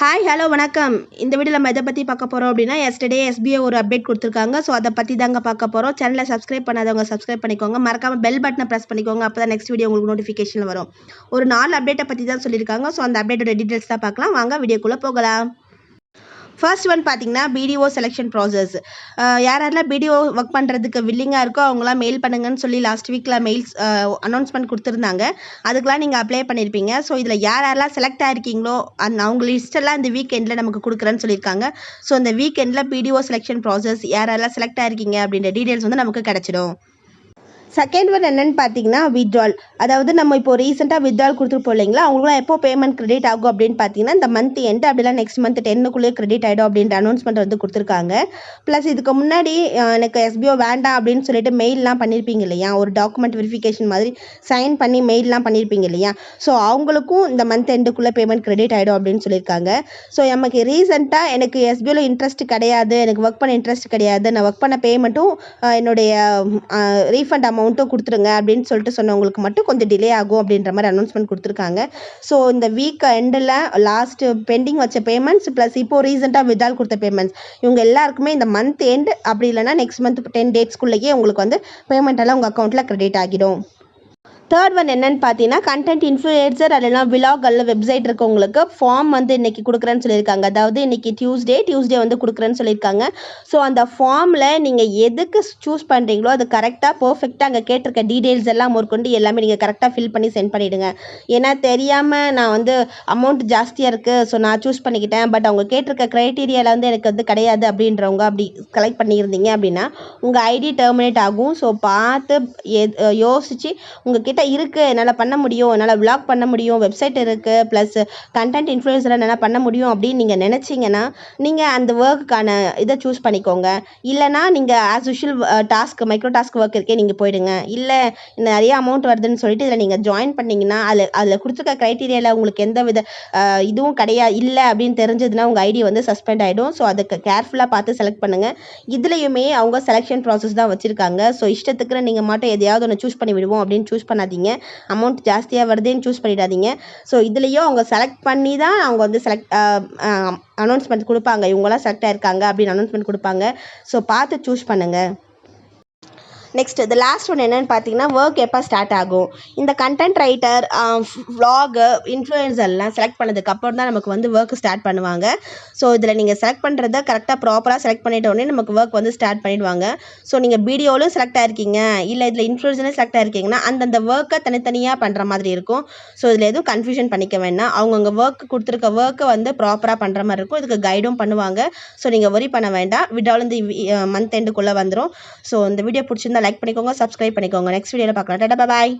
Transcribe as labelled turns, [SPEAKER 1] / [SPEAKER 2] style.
[SPEAKER 1] Hi hello வணக்கம். இந்த video நம்ம எதை பற்றி பார்க்க போகிறோம் அப்படின்னா எஸ்டர்டே எஸ்பிஐ ஒரு அப்டேட் கொடுத்துருக்காங்க. ஸோ அதை பற்றி தாங்க பார்க்க போகிறோம் சேனலை சப்ஸ்கிரைப் பண்ணாதவங்க சப்ஸ்கிரைப் பண்ணிக்கோங்க. மறக்காமல் பெல் பட்டனை ப்ரெஸ் பண்ணிக்கோங்க. அப்போ தான் நெக்ஸ்ட் வீடியோ உங்களுக்கு நோட்டிஃபிகேஷன் வரும். ஒரு நாலு அப்டேட்டை பற்றி தான் சொல்லியிருக்காங்க. ஸோ அந்த அப்டேட்டோட டீட்டெயில்ஸ் தான் பார்க்கலாம். வாங்க வீடியோக்குள்ளே போகலாம். ஃபர்ஸ்ட் ஒன் பார்த்தீங்கன்னா பிடிஓ செலெக்ஷன் ப்ராசஸ் யார் யாரெல்லாம் பிடிஓ ஒர்க் பண்ணுறதுக்கு வில்லிங்காக இருக்கோ அவங்களாம் மெயில் பண்ணுங்கன்னு சொல்லி லாஸ்ட் வீக்கில் மெயில்ஸ் அனௌன்ஸ்மெண்ட் கொடுத்துருந்தாங்க. அதுக்கெலாம் நீங்கள் அப்ளை பண்ணியிருப்பீங்க ஸோ இதில் யார் யாரெல்லாம் செலக்ட் ஆகிருக்கீங்களோ அந்த அவங்க லிஸ்ட்டெல்லாம் இந்த வீக்கெண்டில் நமக்கு கொடுக்குறேன்னு சொல்லியிருக்காங்க. ஸோ இந்த வீக்கெண்டில் பிடிஓ செலெக்ஷன் ப்ராசஸ் யார் யாரெல்லாம் செலக்ட் ஆகிருக்கீங்க அப்படின்ற டீட்டெயில்ஸ் வந்து நமக்கு கிடச்சிடும். செகண்ட் ஒன் என்னென்னு பார்த்தீங்கன்னா வித்ட்ரால் அதாவது நம்ம இப்போ ரீசெண்டாக வித்ட்ரால் கொடுத்துருப்போம் இல்லைங்களா? அவங்களுக்குலாம் எப்போ பேமெண்ட் கிரெடிட் ஆகும் அப்படின்னு பார்த்தீங்கன்னா இந்த மந்த் எண்டு அப்படிலாம் நெக்ஸ்ட் மந்த் டென்னுக்குள்ளேயே கிரெடிட் ஆகிடும் அப்படின்ற அனௌன்ஸ்மெண்ட் வந்து கொடுத்துருக்காங்க. ப்ளஸ் இதுக்கு முன்னாடி எனக்கு எஸ்பிஓ வேண்டாம் அப்படின்னு சொல்லிட்டு மெயிலெலாம் பண்ணியிருப்பீங்க இல்லையா? ஒரு டாக்குமெண்ட் வெரிஃபிகேஷன் மாதிரி சைன் பண்ணி மெயிலெலாம் பண்ணியிருப்பீங்க இல்லையா? ஸோ அவங்களுக்கும் இந்த மந்த் எண்டுக்குள்ளே பேமெண்ட் கிரெடிட் ஆகிடும் அப்படின்னு சொல்லியிருக்காங்க. ஸோ நமக்கு ரீசெண்டாக எனக்கு எஸ்பிஓவில் இன்ட்ரெஸ்ட் கிடையாது எனக்கு ஒர்க் பண்ண இன்ட்ரெஸ்ட் கிடையாது நான் ஒர்க் பண்ண பேமெண்ட்டும் என்னுடைய ரீஃபண்ட் அமௌண்ட் அமௌண்ட்டும் கொடுத்துருங்க அப்படின்னு சொல்லிட்டு சொன்னவங்களுக்கு மட்டும் கொஞ்சம் டிலே ஆகும் அப்படின்ற மாதிரி அனௌன்ஸ்மெண்ட் கொடுத்துருக்காங்க. ஸோ இந்த வீக் எண்டில் லாஸ்ட்டு பெண்டிங் வச்ச பேமெண்ட்ஸ் ப்ளஸ் இப்போது ரீசெண்டாக விதால் கொடுத்த பேமெண்ட்ஸ் இவங்க எல்லாருக்குமே இந்த மந்த் எண்டு அப்படி இல்லைனா நெக்ஸ்ட் மந்த் டென் டேட்ஸ்க்குள்ளேயே உங்களுக்கு வந்து பேமெண்ட் எல்லாம் உங்கள் அக்கௌண்ட்டில் கிரெடிட் ஆகிடும். தேர்ட் ஒன் என்னன்னு பார்த்தீங்கன்னா கண்டென்ட் இன்ஃப்ளூயன்சர் அல்லனா விலாக் அல்ல வெப்சைட் இருக்கவங்களுக்கு ஃபார்ம் வந்து இன்னைக்கு கொடுக்குறேன்னு சொல்லியிருக்காங்க. அதாவது இன்னைக்கு டியூஸ்டே டியூஸ்டே வந்து கொடுக்குறேன்னு சொல்லியிருக்காங்க. ஸோ அந்த ஃபார்மில் நீங்கள் எதுக்கு சூஸ் பண்ணுறீங்களோ அது கரெக்டாக பர்ஃபெக்டாக அங்கே கேட்டிருக்க டீட்டெயில்ஸ் எல்லாம் முற்கொண்டு எல்லாமே நீங்கள் கரெக்டாக ஃபில் பண்ணி சென்ட் பண்ணிவிடுங்க ஏன்னா தெரியாமல் நான் வந்து அமௌண்ட் ஜாஸ்தியாக இருக்குது ஸோ நான் சூஸ் பண்ணிக்கிட்டேன். பட் அவங்க கேட்டிருக்க க்ரைட்டீரியாவில் வந்து எனக்கு வந்து கிடையாது அப்படின்றவங்க அப்படி கலெக்ட் பண்ணியிருந்தீங்க அப்படின்னா உங்கள் ஐடி டெர்மினேட் ஆகும். ஸோ பார்த்து எத் யோசித்து உங்ககிட்ட இருக்குது என்னால் பண்ண முடியும். என்னால் விளாக் பண்ண முடியும். வெப்சைட் இருக்குது ப்ளஸ் கண்டென்ட் இன்ஃப்ளூயன்ஸில் என்னால் பண்ண முடியும் அப்படின்னு நீங்கள் நினச்சிங்கன்னா நீங்கள் அந்த ஒர்க்குக்கான இதை சூஸ் பண்ணிக்கோங்க. இல்லைனா நீங்கள் as usual task micro task work இருக்கே நீங்கள் போயிடுங்க. இல்லை நிறைய அமௌண்ட் வருதுன்னு சொல்லிட்டு இதில் நீங்கள் ஜாயின் பண்ணிங்கன்னா அதில் அதில் கொடுத்துருக்க க்ரைட்டீரியாவில் உங்களுக்கு எந்த வித இதுவும் கிடையாது இல்லை அப்படின்னு தெரிஞ்சதுன்னா உங்கள் ஐடி வந்து சஸ்பெண்ட் ஆகிடும் ஸோ அதுக்கு கேர்ஃபுல்லாக பார்த்து செலக்ட் பண்ணுங்கள் இதுலேயுமே அவங்க செலெக்ஷன் ப்ராசஸ் தான் வச்சுருக்காங்க. ஸோ இஷ்டத்துக்கு நீங்கள் மட்டும் எதையாவது ஒன்று சூஸ் பண்ணி விடுவோம் அப்படின்னு சூஸ் பண்ணிடாதீங்க. அமௌண்ட் ஜாஸ்தியாக வருதுன்னு சூஸ் பண்ணிடாதீங்க. ஸோ இதுலேயும் அவங்க செலக்ட் பண்ணி தான் அவங்க வந்து செலக்ட் அனௌன்ஸ்மெண்ட் கொடுப்பாங்க. இவங்களாம் செலக்ட் ஆயிருக்காங்க அப்படின்னு அனௌன்ஸ்மெண்ட் கொடுப்பாங்க. ஸோ பார்த்து சூஸ் பண்ணுங்கள் நெக்ஸ்ட் இது லாஸ்ட் ஒன் என்னென்னு பார்த்தீங்கன்னா ஒர்க் எப்போ ஸ்டார்ட் ஆகும்? இந்த கண்டென்ட் ரைட்டர் வ்ளாகு இன்ஃப்ளூயன்சர்லாம் செலக்ட் பண்ணதுக்கு அப்புறம் தான் நமக்கு வந்து ஒர்க் ஸ்டார்ட் பண்ணுவாங்க. ஸோ இதில் நீங்கள் செலக்ட் பண்ணுறத கரெக்டாக ப்ராப்பராக செலக்ட் பண்ணிட்ட உடனே நமக்கு ஒர்க் வந்து ஸ்டார்ட் பண்ணிடுவாங்க. ஸோ நீங்கள் வீடியோவிலும் செலக்ட் ஆகிருக்கீங்க இல்லை இதில் இன்ஃப்ளூயன்ஸில் செலக்ட் ஆகிருக்கீங்கன்னா அந்தந்த ஒர்க்கை தனித்தனியாக பண்ணுற மாதிரி இருக்கும். ஸோ இதில் எதுவும் கன்ஃபியூஷன் பண்ணிக்க வேணாம் அவங்கவுங்க ஒர்க் கொடுத்துருக்க ஒர்க்கை வந்து ப்ராப்பராக பண்ணுற மாதிரி இருக்கும். இதுக்கு கைடும் பண்ணுவாங்க. ஸோ நீங்கள் ஒரி பண்ண வேண்டாம். விடாலும் இந்த மந்த் எண்டுக்குள்ளே வந்துடும் ஸோ இந்த வீடியோ பிடிச்சிருந்தா லைக் பண்ணிக்கோங்க சப்ஸ்கிரைப் பண்ணிக்கோங்க. நெக்ஸ்ட் வீடியோவில் பார்க்கலாம். டாடா பாய்